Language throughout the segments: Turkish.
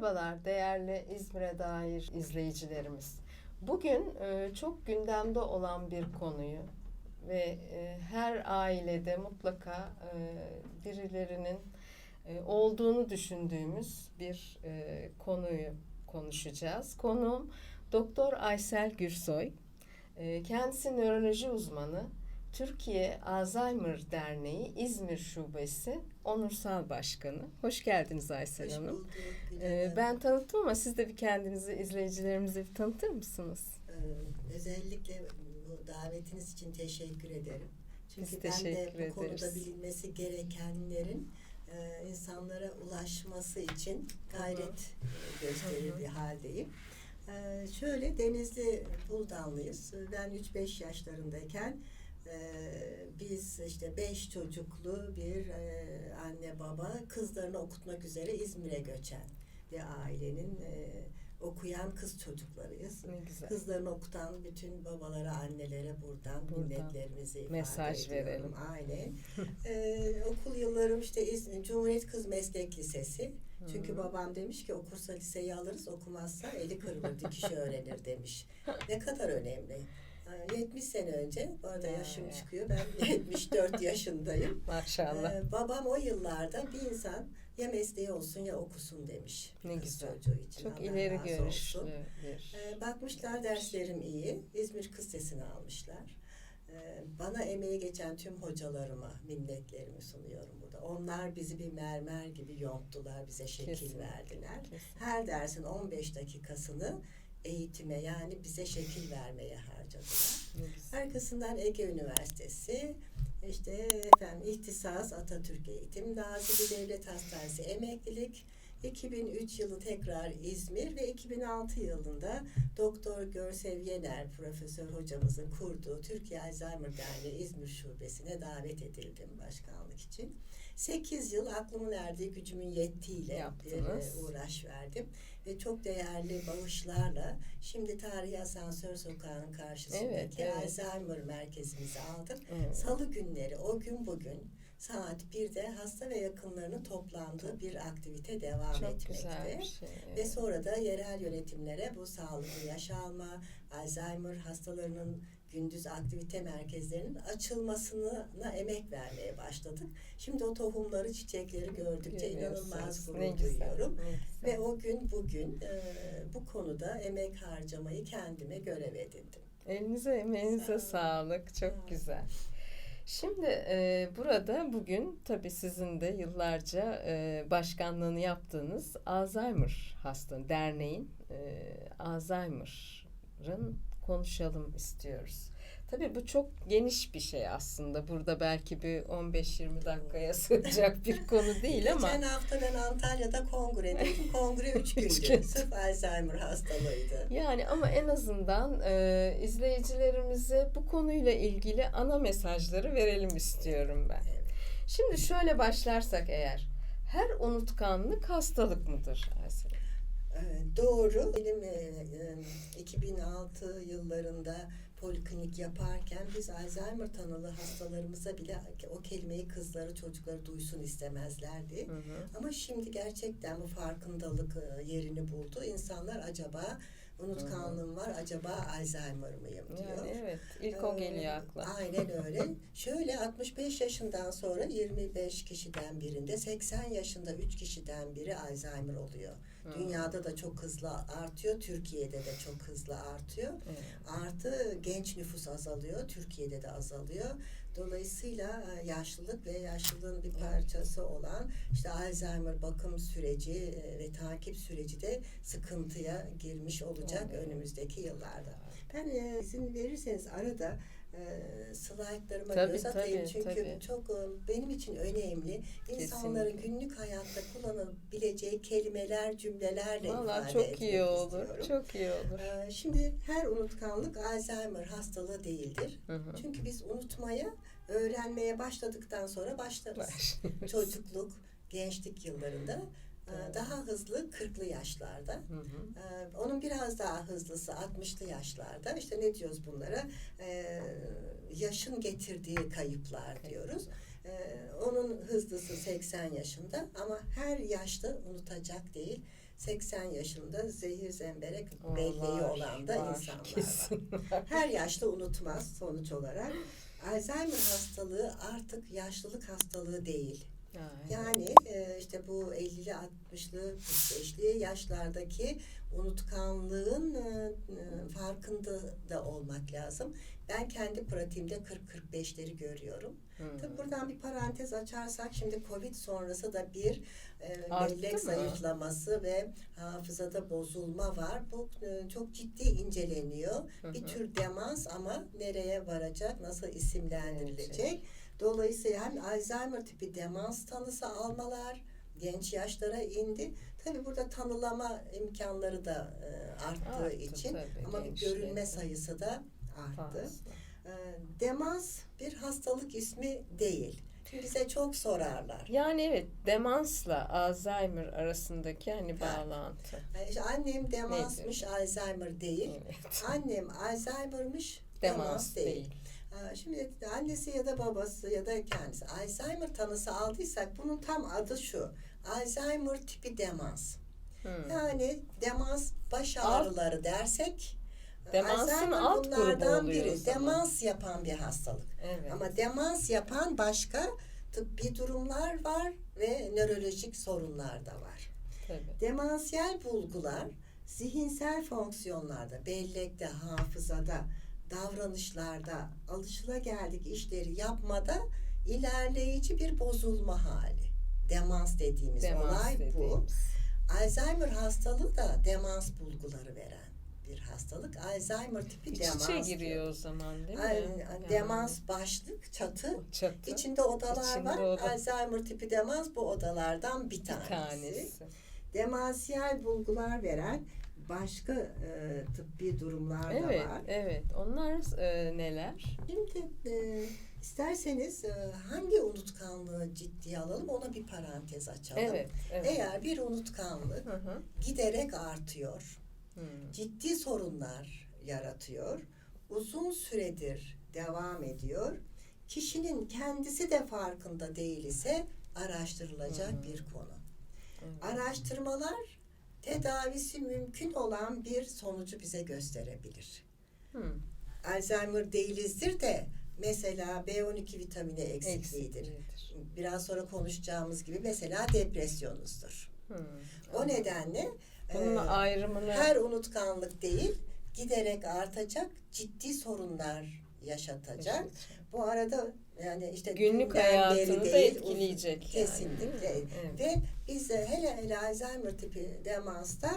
Merhabalar değerli İzmir'e dair izleyicilerimiz. Bugün e, çok gündemde olan bir konuyu ve e, her ailede mutlaka e, birilerinin olduğunu düşündüğümüz bir konuyu konuşacağız. Konuğum Doktor Aysel Gürsoy. Kendisi nöroloji uzmanı. Türkiye Alzheimer Derneği İzmir Şubesi Onursal Başkanı. Hoş geldiniz Aysel Hoş Hanım. bulduk. Ee, ben tanıttım ama siz de bir kendinizi izleyicilerimize bir tanıtır mısınız? Ee, özellikle bu davetiniz için teşekkür ederim. Çünkü Biz ben de bu konuda ederiz. bilinmesi gerekenlerin e, insanlara ulaşması için gayret e, gösterir bir haldeyim. Ee, şöyle Denizli Buldanlıyız. Ben 3-5 yaşlarındayken biz işte 5 çocuklu bir e, anne baba kızlarını okutmak üzere İzmir'e göçen bir ailenin e, okuyan kız çocuklarıyız. Ne güzel. Kızlarını okutan bütün babalara, annelere buradan, Buradan minnetlerimizi ifade mesaj ediyorum. verelim. Aynen. ee, okul yıllarım işte İzmir Cumhuriyet Kız Meslek Lisesi. Çünkü Hı. babam demiş ki okursa liseyi alırız, okumazsa eli kırılır, dikişi öğrenir demiş. Ne kadar önemli. Ee, 70 sene önce, bu arada Ya, yaşım ya. çıkıyor, ben 74 yaşındayım. Maşallah. Ee, babam o yıllarda bir insan ya mesleği olsun ya okusun demiş. Ne güzel. Çocuğu için. Çok Allah ileri görüşlü. Ee, bakmışlar derslerim iyi. İzmir Kız Sesi'ni almışlar. Ee, bana emeği geçen tüm hocalarıma minnetlerimi sunuyorum burada. Onlar bizi bir mermer gibi yonttular, bize şekil Kesinlikle. verdiler. Kesin. Her dersin 15 dakikasını eğitime yani bize şekil vermeye harcadılar. Arkasından Ege Üniversitesi, işte efendim ihtisas Atatürk Eğitim, Nazilli Devlet Hastanesi emeklilik, 2003 yılı tekrar İzmir ve 2006 yılında Doktor Görsev Yener Profesör hocamızın kurduğu Türkiye Alzheimer Derneği İzmir Şubesi'ne davet edildim başkanlık için. 8 yıl aklımın erdiği gücümün yettiğiyle Yaptınız. e, uğraş verdim ve çok değerli bağışlarla şimdi Tarihi Asansör Sokağı'nın karşısındaki Evet, evet. Alzheimer merkezimizi aldık. Evet. Salı günleri o gün bugün saat 1'de hasta ve yakınlarının toplandığı bir aktivite devam Çok etmekte. güzel bir şey. Ve sonra da yerel yönetimlere bu sağlıklı yaş alma, Alzheimer hastalarının gündüz aktivite merkezlerinin açılmasına emek vermeye başladık. Şimdi o tohumları, çiçekleri gördükçe inanılmaz gurur duyuyorum. Ve o gün bugün e, bu konuda emek harcamayı kendime görev edindim. Elinize emeğinize Sağ sağlık. Çok Sağ güzel. Şimdi e, burada bugün tabii sizin de yıllarca e, başkanlığını yaptığınız Alzheimer hasta derneğin e, Alzheimer'ın konuşalım istiyoruz. Tabii bu çok geniş bir şey aslında. Burada belki bir 15-20 dakikaya sığacak bir konu değil ama Geçen hafta ben Antalya'da kongredeydim. Kongre 3 Üç gündü. gün. Sırf Alzheimer hastalığıydı. Yani ama en azından e, izleyicilerimize bu konuyla ilgili ana mesajları verelim istiyorum ben. Evet. Şimdi şöyle başlarsak eğer, her unutkanlık hastalık mıdır Aysel? Ee, Doğru. Benim e, e, 2006 yıllarında poliklinik yaparken biz Alzheimer tanılı hastalarımıza bile o kelimeyi kızları çocukları duysun istemezlerdi. Hı hı. Ama şimdi gerçekten bu farkındalık e, yerini buldu. İnsanlar acaba unutkanlığım var, acaba Alzheimer mıyım diyor. Yani evet, ilk o geliyor akla. Aynen öyle. Şöyle 65 yaşından sonra 25 kişiden birinde 80 yaşında 3 kişiden biri Alzheimer oluyor. Hı. Dünyada da çok hızlı artıyor, Türkiye'de de çok hızlı artıyor. Evet. Artı genç nüfus azalıyor, Türkiye'de de azalıyor. Dolayısıyla e, yaşlılık ve yaşlılığın bir parçası olan işte Alzheimer bakım süreci e, ve takip süreci de sıkıntıya girmiş olacak Evet. önümüzdeki yıllarda. Ben e, izin verirseniz arada e, slaytlarıma Tabii, göz atayım tabii, çünkü tabii. çok e, benim için önemli. İnsanların Kesinlikle. günlük hayatta kullanabileceği kelimeler, cümlelerle Valla ifade çok iyi olur, istiyorum. çok iyi olur. Ee, Şimdi her unutkanlık Alzheimer hastalığı değildir. Hı hı. Çünkü biz unutmaya, öğrenmeye başladıktan sonra başlarız. Çocukluk, gençlik yıllarında e. daha hızlı 40'lı yaşlarda. Hı hı. Ee, Onun biraz daha hızlısı 60'lı yaşlarda. İşte ne diyoruz bunlara? Ee, Yaşın getirdiği kayıplar diyoruz. Ee, Onun hızlısı 80 yaşında ama her yaşta unutacak değil. 80 yaşında zehir zemberek belleği olan da insanlar kesin var. Her yaşta unutmaz sonuç olarak. Alzheimer hastalığı artık yaşlılık hastalığı değil. Evet. Yani e, işte bu 50'li 60'lı 45'li yaşlardaki unutkanlığın e, e, farkında da olmak lazım. Ben kendi pratiğimde 40-45'leri görüyorum. Hmm. Tabii buradan bir parantez açarsak şimdi Covid sonrası da bir e, bellek zayıflaması ve hafızada bozulma var. Bu e, çok ciddi inceleniyor. Hı Bir hı. tür demans ama nereye varacak, nasıl isimlendirilecek? Gelecek. Dolayısıyla hem Alzheimer tipi demans tanısı almalar genç yaşlara indi. Tabii burada tanılama imkanları da e, arttığı Arttı için tabii, ama görülme sayısı da arttı. Fazla. E, demans bir hastalık ismi değil. Bize çok sorarlar. Yani evet demansla Alzheimer arasındaki hani Ha. bağlantı. E, işte annem demansmış, Alzheimer değil. Evet. Annem Alzheimer'mış, demans, Demans değil. değil. Ha, Şimdi annesi ya da babası ya da kendisi Alzheimer tanısı aldıysak bunun tam adı şu. Alzheimer tipi demans. Hmm. Yani demans baş Alt- ağrıları dersek Demansın Alzheimer alt bunlardan biri. zaman. Demans yapan bir hastalık. Evet. Ama demans yapan başka tıbbi durumlar var ve nörolojik sorunlar da var. Tabii. Demansiyel bulgular zihinsel fonksiyonlarda, bellekte, hafızada, davranışlarda, alışılageldik işleri yapmada ilerleyici bir bozulma hali. Demans dediğimiz Demans olay bu. dediğimiz. Alzheimer hastalığı da demans bulguları veren bir hastalık. Alzheimer tipi İç demans. içe giriyor o zaman değil mi? Yani Demans başlık, çatı. çatı İçinde odalar İçinde var. oda. Alzheimer tipi demans bu odalardan bir bir tanesi. tanesi. Demansiyel bulgular veren başka e, tıbbi durumlar Evet, da var. evet. Onlar e, neler? Şimdi e, isterseniz e, hangi unutkanlığı ciddiye alalım ona bir parantez açalım. Evet, evet. Eğer bir unutkanlık Hı hı. giderek artıyor, Hmm. ciddi sorunlar yaratıyor, uzun süredir devam ediyor, kişinin kendisi de farkında değil ise araştırılacak Hmm. bir konu. Evet. Araştırmalar tedavisi mümkün olan bir sonucu bize gösterebilir. Hmm. Alzheimer değilizdir de mesela B12 vitamini eksikliğidir. Eksikliğidir. Biraz sonra konuşacağımız gibi mesela depresyonuzdur. Hmm. O nedenle Bunun e, ayrımını her unutkanlık değil giderek artacak ciddi sorunlar yaşatacak. Bu arada yani işte günlük hayatını da etkileyecek yani. Kesinlikle. Evet. Ve biz de hele hele Alzheimer tipi demansta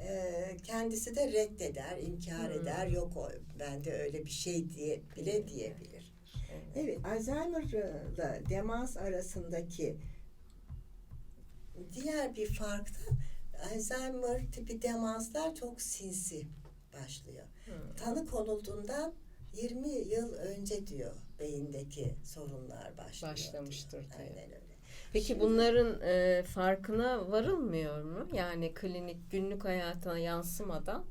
e, kendisi de reddeder, inkar Hmm. eder. Yok o bende öyle bir şey diye bile diyebilir. Evet. Evet, Alzheimer ile demans arasındaki diğer bir fark da Alzheimer tipi demanslar çok sinsi başlıyor. Hmm. Tanı konulduğundan 20 yıl önce diyor beyindeki sorunlar başlıyor. Başlamıştır diyor. diyor. Aynen öyle. Peki Şimdi- bunların e, farkına varılmıyor mu? Yani klinik günlük hayatına yansımadan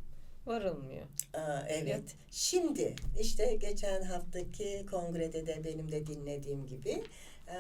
varılmıyor. Aa, evet. Şimdi işte geçen haftaki kongrede de benim de dinlediğim gibi e,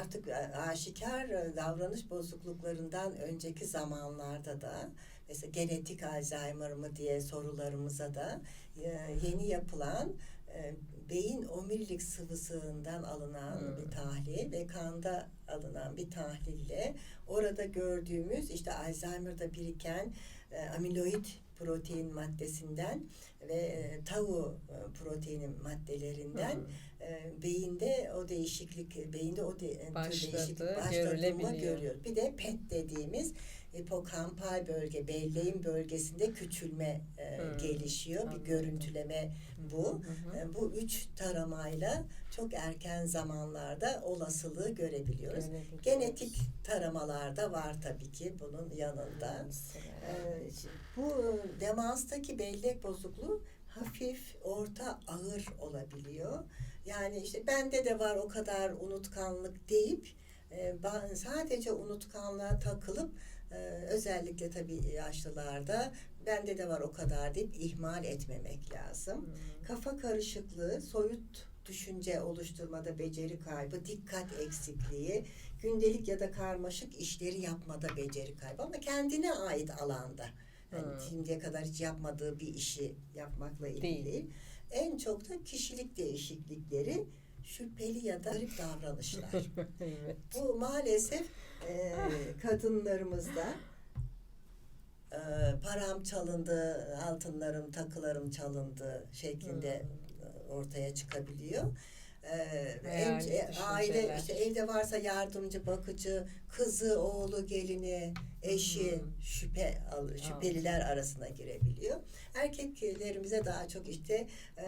artık aşikar davranış bozukluklarından önceki zamanlarda da mesela genetik Alzheimer mı diye sorularımıza da e, yeni yapılan e, beyin omurilik sıvısından alınan Hmm. bir tahlil ve kanda alınan bir tahlille orada gördüğümüz işte Alzheimer'da biriken e, amiloid protein maddesinden ve e, tau e, proteini maddelerinden Hmm. e, beyinde o değişiklik, beyinde o de, tür Başladı, değişiklik başladığını görüyoruz. Bir de PET dediğimiz hipokampal bölge, belleğin bölgesinde küçülme e, Hmm, gelişiyor. anladım. Bir görüntüleme bu. Hı. E, bu üç taramayla çok erken zamanlarda olasılığı görebiliyoruz. Görebiliyoruz. Genetik taramalarda var tabii ki bunun yanında. Mesela. Ee, bu demanstaki bellek bozukluğu hafif, orta, ağır olabiliyor. Yani işte bende de var o kadar unutkanlık deyip e, sadece unutkanlığa takılıp e, özellikle tabii yaşlılarda bende de var o kadar deyip ihmal etmemek lazım. Hmm. Kafa karışıklığı, soyut düşünce oluşturmada beceri kaybı, dikkat eksikliği, gündelik ya da karmaşık işleri yapmada beceri kaybı ama kendine ait alanda. Yani Hmm. şimdiye kadar hiç yapmadığı bir işi yapmakla ilgili değil. En çok da kişilik değişiklikleri, şüpheli ya da garip davranışlar. evet. Bu maalesef e, kadınlarımızda e, param çalındı, altınlarım, takılarım çalındı şeklinde Hmm. ortaya çıkabiliyor. E, en- aile işte evde varsa yardımcı, bakıcı, kızı, oğlu, gelini, eşi Hmm. şüphe şüpheliler arasına girebiliyor. Erkeklerimize daha çok işte e,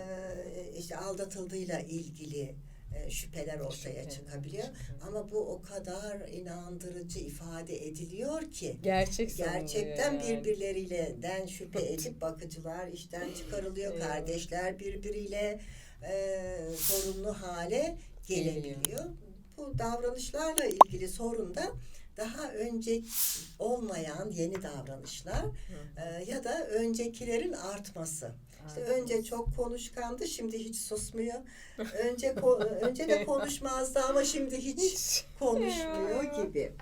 işte aldatıldığıyla ilgili e, şüpheler ortaya Şüphe, çıkabiliyor. şüphe. Ama bu o kadar inandırıcı ifade ediliyor ki Gerçek gerçekten yani. birbirleriyle den şüphe edip bakıcılar işten çıkarılıyor. Kardeşler birbiriyle e, sorunlu hale gelebiliyor. Bu davranışlarla ilgili sorun da daha önce olmayan yeni davranışlar Hı. e, ya da öncekilerin artması. İşte önce çok konuşkandı, şimdi hiç susmuyor. Önce önce de konuşmazdı ama şimdi hiç konuşmuyor gibi.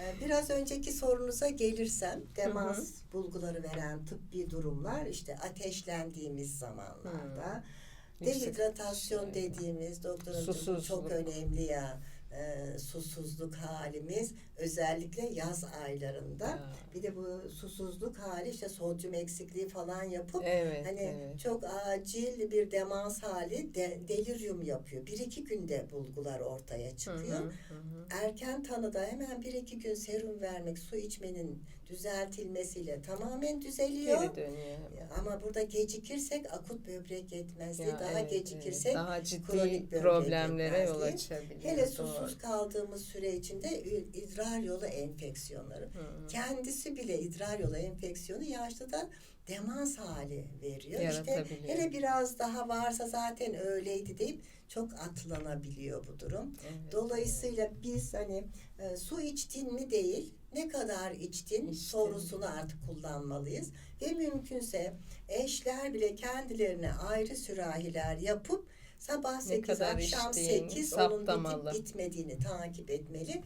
Ee, Biraz önceki sorunuza gelirsem demans bulguları veren tıbbi durumlar işte ateşlendiğimiz zamanlarda Yüksek dehidratasyon şey. dediğimiz doktorun çok önemli ya e, susuzluk halimiz özellikle yaz aylarında Ya. bir de bu susuzluk hali işte sodyum eksikliği falan yapıp Evet, Hani evet. çok acil bir demans hali de, delirium yapıyor. Bir iki günde bulgular ortaya çıkıyor. hı, hı hı. Erken tanıda hemen bir iki gün serum vermek, su içmenin düzeltilmesiyle tamamen düzeliyor. Geri dönüyor. Ama burada gecikirsek akut böbrek yetmezliği, Ya, daha evet, gecikirsek evet. daha ciddi kronik böbrek problemlere yol açabiliyor. hele susuz kaldığımız süre içinde idrar yolu enfeksiyonları. Hı. Kendisi bile idrar yolu enfeksiyonu yaşlıda demans hali veriyor. İşte hele biraz daha varsa zaten öyleydi deyip çok atlanabiliyor bu durum. Evet, Dolayısıyla biz hani e, su içtin mi değil ne kadar içtin İçtin. sorusunu artık kullanmalıyız. Ve mümkünse eşler bile kendilerine ayrı sürahiler yapıp sabah 8 kadar akşam içtiğini 8 onun bitip bitmediğini takip etmeli.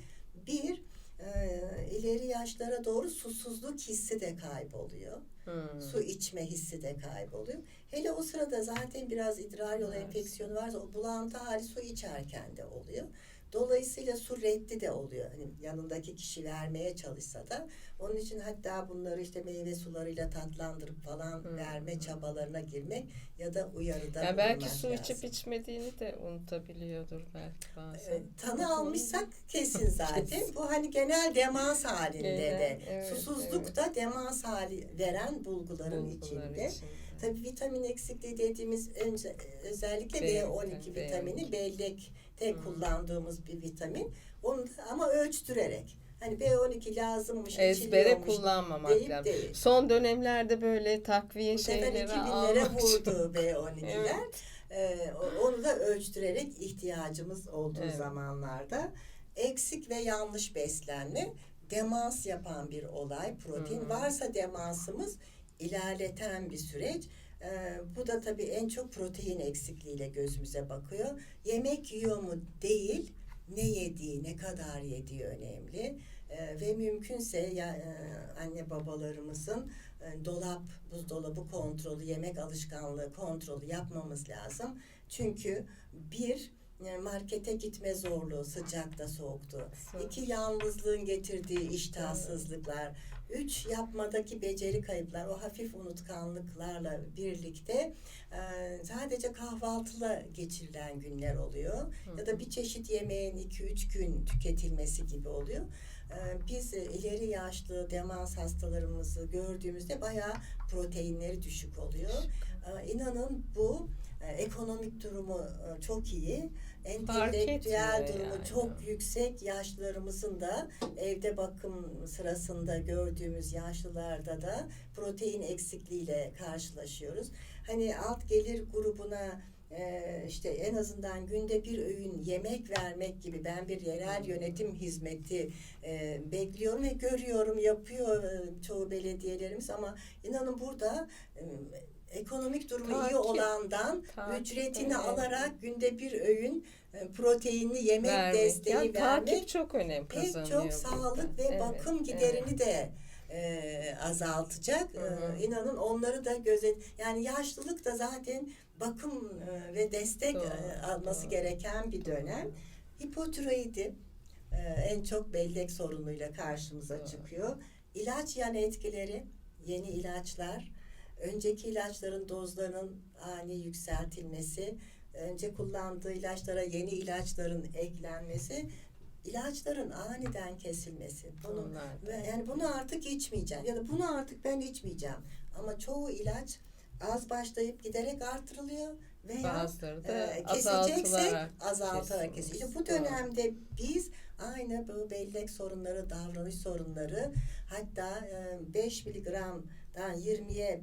Bir e, ileri yaşlara doğru susuzluk hissi de kayboluyor. Hı. Su içme hissi de kayboluyor. Hele o sırada zaten biraz idrar yolu Evet. enfeksiyonu varsa o bulantı hali su içerken de oluyor. Dolayısıyla su reddi de oluyor. Hani yanındaki kişi vermeye çalışsa da onun için hatta bunları işte meyve sularıyla tatlandırıp falan Hı. verme çabalarına girmek ya da uyarıda Ya belki su lazım. içip içmediğini de unutabiliyordur belki bazen. Evet, tanı almışsak kesin zaten. Bu hani genel demans halinde Genel, de. evet, Susuzluk evet. da demans hali veren bulguların Bulgular içinde. içinde. Tabii vitamin eksikliği dediğimiz önce, özellikle B B12 vitamini, vitamini B12. bellekte Hmm. kullandığımız bir vitamin. Onu da ama ölçtürerek. Hani B12 lazımmış, Ezbere kullanmamak deyip lazım. değil. Son dönemlerde böyle takviye Bu şeyleri 2000'lere almak vurdu B12'ler. Evet. Ee, onu da ölçtürerek ihtiyacımız olduğu Evet. zamanlarda eksik ve yanlış beslenme demans yapan bir olay. Protein Hmm. varsa demansımız ilerleten bir süreç. Ee, bu da tabii en çok protein eksikliğiyle gözümüze bakıyor. Yemek yiyor mu değil, ne yediği, ne kadar yediği önemli. Ee, ve mümkünse ya, e, anne babalarımızın e, dolap, buzdolabı kontrolü, yemek alışkanlığı kontrolü yapmamız lazım. Çünkü bir e, markete gitme zorluğu sıcakta soğuktu. Soğuk. İki yalnızlığın getirdiği iştahsızlıklar. Üç yapmadaki beceri kayıplar. O hafif unutkanlıklarla birlikte e, sadece kahvaltıla geçirilen günler oluyor. Ya da bir çeşit yemeğin iki üç gün tüketilmesi gibi oluyor. Ee, Biz e, ileri yaşlı demans hastalarımızı gördüğümüzde bayağı proteinleri düşük oluyor. Ee, İnanın bu e, ekonomik durumu e, çok iyi. Entelektüel durumu yani. çok yüksek. Yaşlılarımızın da evde bakım sırasında gördüğümüz yaşlılarda da protein eksikliğiyle karşılaşıyoruz. Hani alt gelir grubuna e, işte en azından günde bir öğün yemek vermek gibi ben bir yerel yönetim hizmeti e, bekliyorum ve görüyorum yapıyor e, çoğu belediyelerimiz ama inanın burada e, ekonomik durumu iyi Takip. olandan Takip, ücretini evet. alarak günde bir öğün e, proteinli yemek Vermek. desteği Yani vermek takip çok önem pek çok burada. sağlık ve Evet, bakım evet. giderini de e, azaltacak. Hı hı. E, inanın onları da gözet yani yaşlılık da zaten bakım e, ve destek Doğru, e, alması doğru. gereken bir dönem. Hipotiroidi e, en çok bellek sorunuyla karşımıza Doğru. çıkıyor. İlaç yan etkileri, yeni ilaçlar, önceki ilaçların dozlarının ani yükseltilmesi, önce kullandığı ilaçlara yeni ilaçların eklenmesi, ilaçların aniden kesilmesi. Bunu ve yani bunu artık içmeyeceğim ya da bunu artık ben içmeyeceğim. Ama çoğu ilaç az başlayıp giderek artırılıyor veya Bazıları da e, keseceksek azaltarak kesiliyor. Bu dönemde biz aynı bu bellek sorunları, davranış sorunları hatta 5 miligramdan 20'ye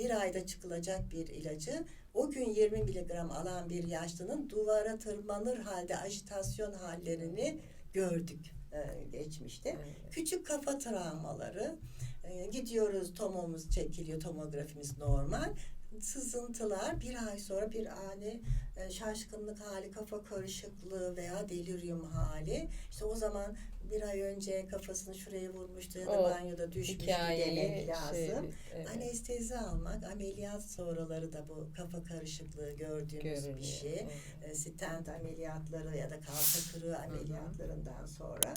bir ayda çıkılacak bir ilacı o gün 20 miligram alan bir yaşlının duvara tırmanır halde ajitasyon hallerini gördük e, geçmişte. Evet. Küçük kafa travmaları. e, gidiyoruz tomomuz çekiliyor, tomografimiz normal. Sızıntılar bir ay sonra bir ani e, şaşkınlık hali, kafa karışıklığı veya delirium hali. İşte o zaman bir ay önce kafasını şuraya vurmuştu ya da O banyoda düşmüştü demek Hikayeyi lazım. şey, evet, Anestezi almak, ameliyat sonraları da bu kafa karışıklığı gördüğümüz görülüyor. bir şey Evet. e, stent ameliyatları ya da kalça kırığı ameliyatlarından sonra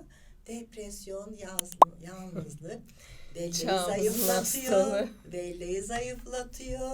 depresyon, yaz, yalnızlık, belleği Çağımızın zayıflatıyor, hastalığı. belleği zayıflatıyor,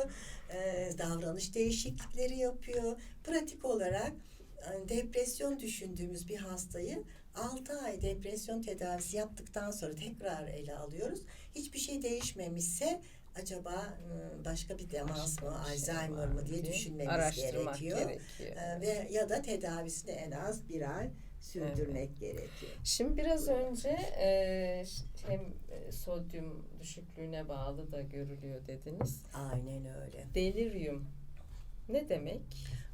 e, davranış değişiklikleri yapıyor. Pratik olarak e, depresyon düşündüğümüz bir hastayı 6 ay depresyon tedavisi yaptıktan sonra tekrar ele alıyoruz. Hiçbir şey değişmemişse acaba e, başka bir demans mı, şey Alzheimer mı diye düşünmemiz gerekiyor. gerekiyor. Ee, ve ya da tedavisini en az bir ay sürdürmek gerekiyor. Şimdi biraz önce e, hem e, sodyum düşüklüğüne bağlı da görülüyor dediniz. Aynen öyle. Delirium ne demek?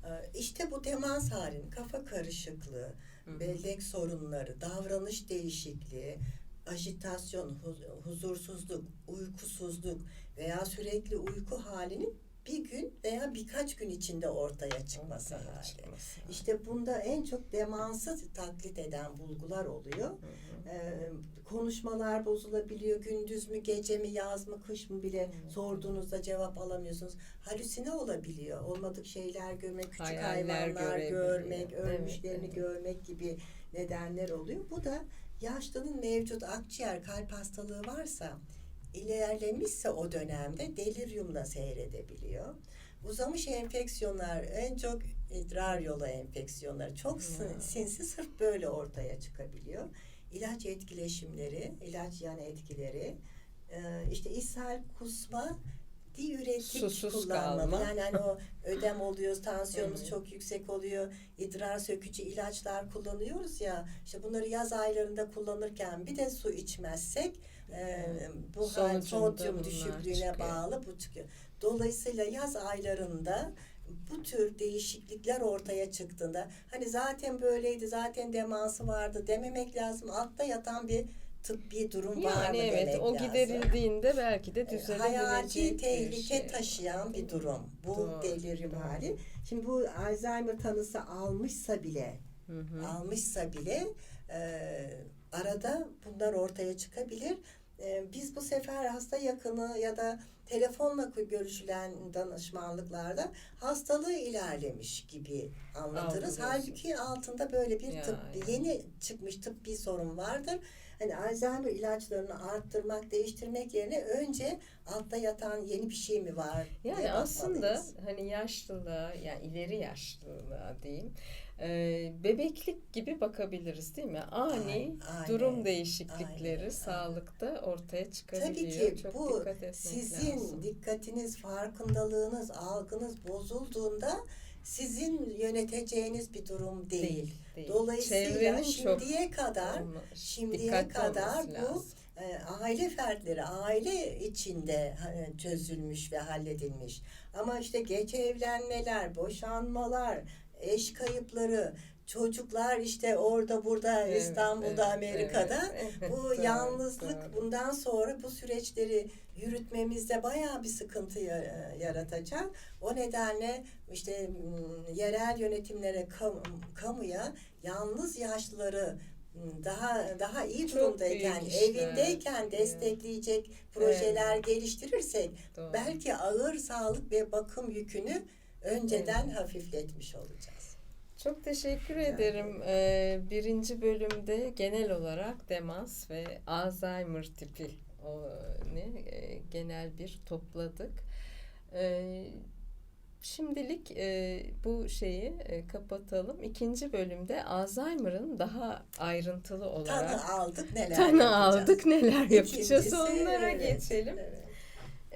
Ee, İşte bu demans halinin kafa karışıklığı, Hı. bellek sorunları, davranış değişikliği, ajitasyon, hu- huzursuzluk, uykusuzluk veya sürekli uyku halinin bir gün veya birkaç gün içinde ortaya çıkması Ortaya hali. çıkması. İşte bunda en çok demansı taklit eden bulgular oluyor. Hı hı. Ee, konuşmalar bozulabiliyor. Gündüz mü, gece mi, yaz mı, kış mı bile Hmm. sorduğunuzda cevap alamıyorsunuz. Halüsine olabiliyor. Olmadık şeyler görmek, küçük Hayaller hayvanlar görmek, Evet, ölmüşlerini evet. görmek gibi nedenler oluyor. Bu da yaşlının mevcut akciğer kalp hastalığı varsa ilerlemişse o dönemde deliriumla seyredebiliyor. Uzamış enfeksiyonlar en çok idrar yolu enfeksiyonları çok Hmm. sinsi sırf böyle ortaya çıkabiliyor. İlaç etkileşimleri, ilaç yan etkileri, işte ishal, kusma, diüretik Susuz kullanma. kalma. Yani hani o ödem oluyor, tansiyonumuz Evet. çok yüksek oluyor, idrar sökücü ilaçlar kullanıyoruz ya. İşte bunları yaz aylarında kullanırken bir de su içmezsek e, bu hal sodyum düşüklüğüne çıkıyor. bağlı bu çıkıyor. Dolayısıyla yaz aylarında bu tür değişiklikler ortaya çıktığında hani zaten böyleydi zaten demansı vardı dememek lazım. Altta yatan bir tıbbi durum var Yani mı evet demek o lazım. giderildiğinde belki de düzelebilecek Hayati tehlike şey. taşıyan bir durum. Bu Doğru, delirium doğru. hali. Şimdi bu Alzheimer tanısı almışsa bile Hı hı. almışsa bile e, arada bunlar ortaya çıkabilir. E, biz bu sefer hasta yakını ya da telefonla görüşülen danışmanlıklarda hastalığı ilerlemiş gibi anlatırız. Halbuki altında böyle bir Ya, tıbbi, ya. yeni çıkmış tıbbi sorun vardır. Hani Alzheimer ilaçlarını arttırmak, değiştirmek yerine önce altta yatan yeni bir şey mi var Yani aslında hani yaşlılığa yani ileri yaşlılığa diyeyim e, bebeklik gibi bakabiliriz değil mi? Ani Aynen, aynen, durum değişiklikleri aynen. sağlıkta ortaya çıkabiliyor. Tabii ki Çok bu dikkat sizin lazım. dikkatiniz, farkındalığınız, algınız bozulduğunda sizin yöneteceğiniz bir durum değil. değil, değil. Dolayısıyla Çevrenin şimdiye kadar olma- şimdiye kadar bu lazım. e, aile fertleri, aile içinde e, çözülmüş ve halledilmiş. Ama işte geç evlenmeler, boşanmalar, eş kayıpları, çocuklar işte orada burada Evet, İstanbul'da evet, Amerika'da evet, evet, bu doğru, yalnızlık doğru. bundan sonra bu süreçleri yürütmemizde bayağı bir sıkıntı ya- yaratacak. O nedenle işte m, yerel yönetimlere, kam- kamuya yalnız yaşlıları m, daha daha iyi Çok durumdayken, işler. evindeyken Evet. destekleyecek projeler Evet. geliştirirsek Doğru. belki ağır sağlık ve bakım yükünü önceden hafifletmiş olacağız. Çok teşekkür Yani. ederim. Ee, birinci bölümde genel olarak demans ve Alzheimer tipi o ne e, genel bir topladık. Ee, şimdilik e, bu şeyi e, kapatalım. İkinci bölümde Alzheimer'ın daha ayrıntılı olarak Tanı aldık neler tanı yapacağız. aldık neler yapacağız İkincisi, onlara evet, geçelim. evet.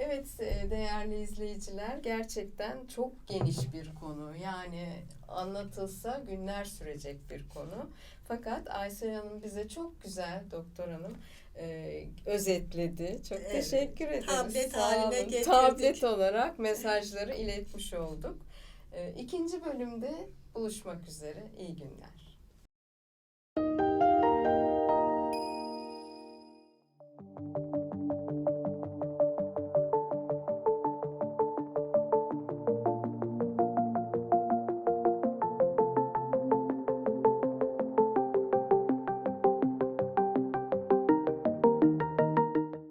Evet e, değerli izleyiciler gerçekten çok geniş bir konu. Yani anlatılsa günler sürecek bir konu. Fakat Aysel Hanım bize çok güzel doktor hanım e, özetledi. Çok Evet, teşekkür ederiz. tablet Sağ haline olun. getirdik. Tablet olarak mesajları iletmiş olduk. E, İkinci bölümde buluşmak üzere. İyi günler.